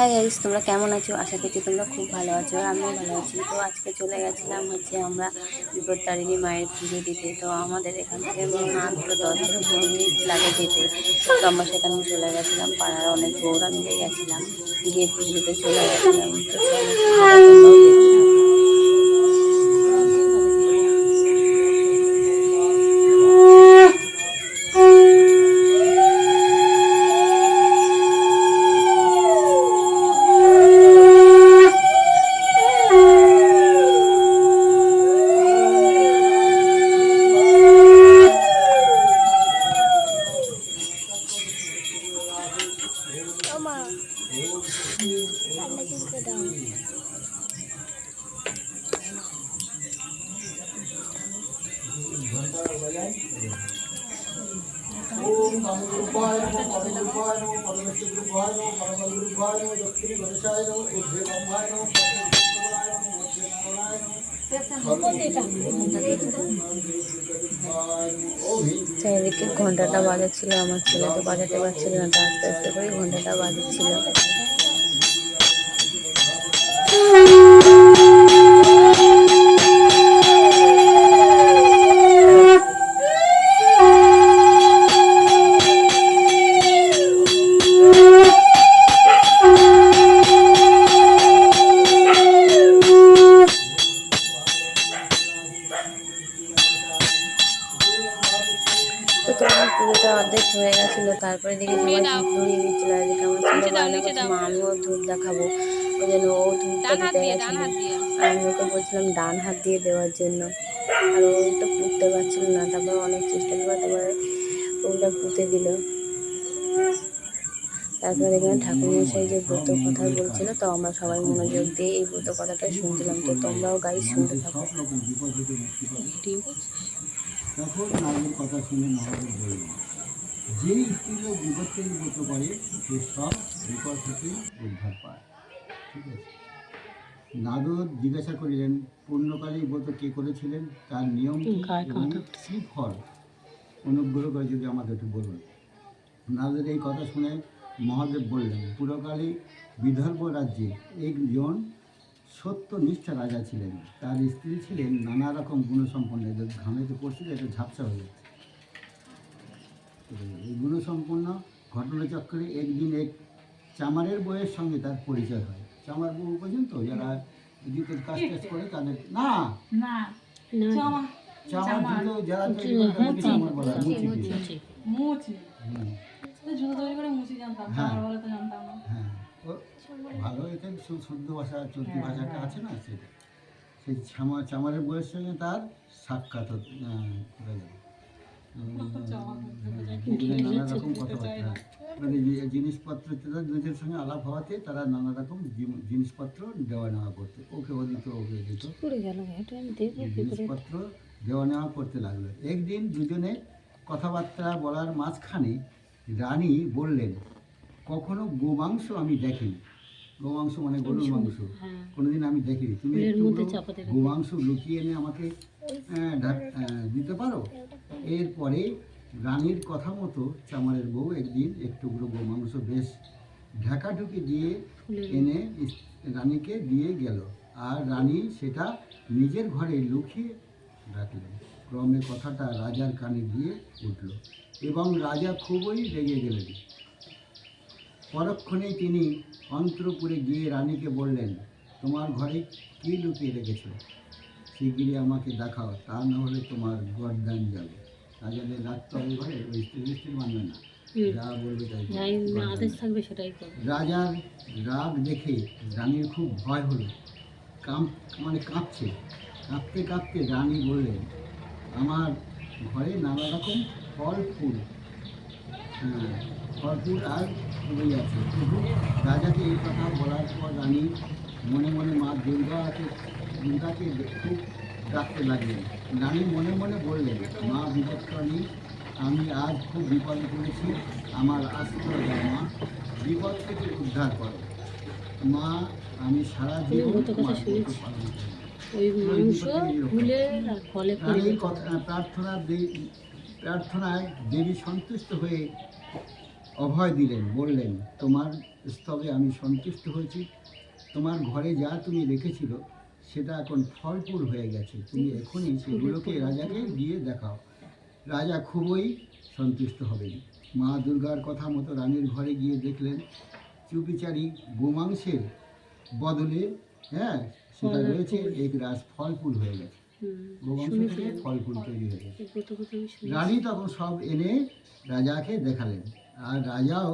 Hi guys তোমরা কেমন আছো? আশা করছি তোমরা খুব ভালো আছো, আমিও ভালো আছি। তো আজকে চলে গেছিলাম হচ্ছে আমরা বিপদতারিণী মায়ের পুজো দিতে। তো আমাদের এখান থেকে মাত্র দশ বারো মিনিট লাগে যেতে। তো আমরা সেখানে চলে গেছিলাম, পাড়ার অনেক বউরা মিলে গেছিলাম। গিয়ে পুজোতে চলে গেছিলাম। চারিদিকে ঘন্টাটা বাজাচ্ছিল, আমার ছেলে তো বাজাতে পারছিল না, তো আস্তে আস্তে করে ঘন্টাটা বাজাচ্ছিল। তো তারপরে দেখি সবাই ধূপ ধরিয়ে দিচ্ছিল আর এদিকে আমার ছেলে বায়না করছে মা আমিও ধূপ দেখাবো। ওই জন্য ও ধূপটা দিতে গেছিল। আমি ওকে বলছিলাম ডান হাত দিয়ে দেওয়ার জন্য। আর ও তো পুঁততে পারছিল না তারপর অনেক চেষ্টা করে তারপরে ওটা পুঁতে দিল। তারপরে এখানে ঠাকুরমশাই যে ব্রত কথা বলছিল তো আমরা সবাই মনোযোগ দিয়ে এই ব্রত কথাটা শুনছিলাম। তো তোমরাও গাই শুনতে থাকো। কথা শুনে যেই স্ত্রীলোক বিপত্তের ব্রত করে সে সব বিপদ থেকে উদ্ধার পায়। ঠিক আছে? নারদ জিজ্ঞাসা করিলেন পূর্ণকালী ব্রত কে করেছিলেন? তার নিয়ম কি ফল? অনুগ্রহ করে যদি আমাদের একটু বলুন। নারদের এই কথা শুনে মহাদেব বললেন পুরকালী বিদর্ভ রাজ্যে একজন সত্যনিষ্ঠ রাজা ছিলেন। তার স্ত্রী ছিলেন নানা রকম গুণসম্পন্ন। এদের ঘামেতে পড়ছিল এটা ঝাপসা হয়ে যাচ্ছে। তো এই গুণসম্পন্ন ঘটনাচক্রে একদিন এক চামারের বইয়ের সঙ্গে তার পরিচয় হয়। চামার বউ পর্যন্ত যারা জুতোর কাজ টাজ করে তাদের না! না। চামার জুতো যারা তৈরি করে তাদেরকে চামার বলা হয়, মুচি মুচি। জুতো তৈরি করে মুচি জানতাম হ্যাঁ। আমার তো জানতাম না। হ্যাঁ। ও ভালো এতে শুদ্ধ ভাষা চলতি ভাষাটা আছে না সেটা সেই চামা চামারের বইয়ের সঙ্গে তার সাক্ষাৎ হয়ে গেল। নানা রকম কথাবার্তা মানে জিনিসপত্র দুজনের সঙ্গে আলাপ হওয়াতে তারা নানা রকম জিনিসপত্র দেওয়া নেওয়া করতো ওকে ও দিত ওকে দিত জিনিসপত্র দেওয়া নেওয়া করতে লাগল একদিন দুজনে কথাবার্তা বলার মাঝখানে রানী বললেন কখনো গোমাংস আমি দেখিনি। গোমাংস মানে গরুর মাংস কোনোদিন আমি দেখিনি তুমি গোমাংস লুকিয়ে এনে আমাকে দিতে পারো? এরপরে রানীর কথা মতো চামারের বউ একদিন একটু গোমাংস বেশ ঢাকাঢুকি দিয়ে এনে রানীকে দিয়ে গেল। আর রানী সেটা নিজের ঘরে লুকিয়ে রাখলেন। ক্রমে কথাটা রাজার কানে গিয়ে উঠল এবং রাজা খুবই রেগে গেলেন। পরক্ষণেই তিনি অন্তরপুরে গিয়ে রানীকে বললেন তোমার ঘরে কী লুকিয়ে রেখেছ? শিগগিরই আমাকে দেখাও তা না হলে তোমার গরদান যাবে। রাজাদের রাখতে হবে ঘরে ওই স্ত্রী স্ত্রী মানবে না যা বলবে তাই আদেশ থাকবে সেটাই রাজার রাগ দেখে রানীর খুব ভয় হলো। কাঁপ মানে কাঁপছে। কাঁপতে কাঁপতে রানী বললেন আমার ঘরে নানা রকম ফল ফুল হ্যাঁ, ফল ফুল আর ফুলই আছে। রাজাকে এই কথা বলার পর রানী মনে মনে মা দুর্গাকে দুর্গাকে খুব ডাকতে লাগলেন। রানী মনে মনে বললেন মা বিপদকারী আমি আজ খুব বিপদে পড়েছি। আমার আশ্রয় দাও মা। বিপদ থেকে উদ্ধার করো। মা আমি সারা জীবন প্রার্থনা প্রার্থনায় দেবী সন্তুষ্ট হয়ে অভয় দিলেন বললেন তোমার স্তবে আমি সন্তুষ্ট হয়েছি। তোমার ঘরে যা তুমি রেখেছিল সেটা এখন ফলফুল হয়ে গেছে। তুমি এখনই সেগুলোকে রাজাকে দিয়ে দেখাও। রাজা খুবই সন্তুষ্ট হবেন। মা দুর্গার কথা মতো রানীর ঘরে গিয়ে দেখলেন চুপিচারি গোমাংসের বদলে হ্যাঁ সেটা রয়েছে এক রাজ ফল ফুল হয়ে গেছে। গোমাংস থেকে তৈরি হয়ে গেছে। রানী তখন সব এনে রাজাকে দেখালেন। আর রাজাও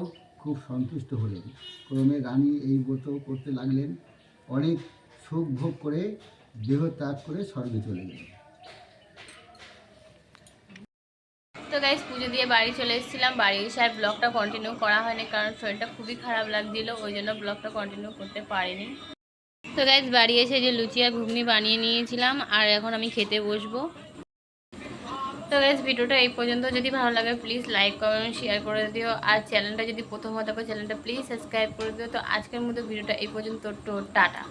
খুব সন্তুষ্ট হলেন। ক্রমে রানী এই ব্রত করতে লাগলেন। অনেক সুখ ভোগ করে, দেহ ত্যাগ করে স্বর্গে চলে গেলেন। তো গাইজ পুজো দিয়ে বাড়ি চলে এসেছিলাম। বাড়ি এসে আর ব্লগটা কন্টিনিউ করা হয়নি কারণ শরীরটা খুবই খারাপ লাগছিল, ওই জন্য ব্লগটা কন্টিনিউ করতে পারিনি। তো গাইজ বাড়ি এসে যে লুচি আর ঘুগনি বানিয়ে নিয়েছিলাম, আর এখন আমি খেতে বসবো। তো গাইজ ভিডিওটা এই পর্যন্ত। যদি ভালো লাগে প্লিজ লাইক কমেন্ট শেয়ার করে দিও। আর চ্যানেলটা যদি প্রথম হতে চ্যানেলটা প্লিজ সাবস্ক্রাইব করে দিও। তো আজকের মতো ভিডিওটা এই পর্যন্ত। তো টাটা।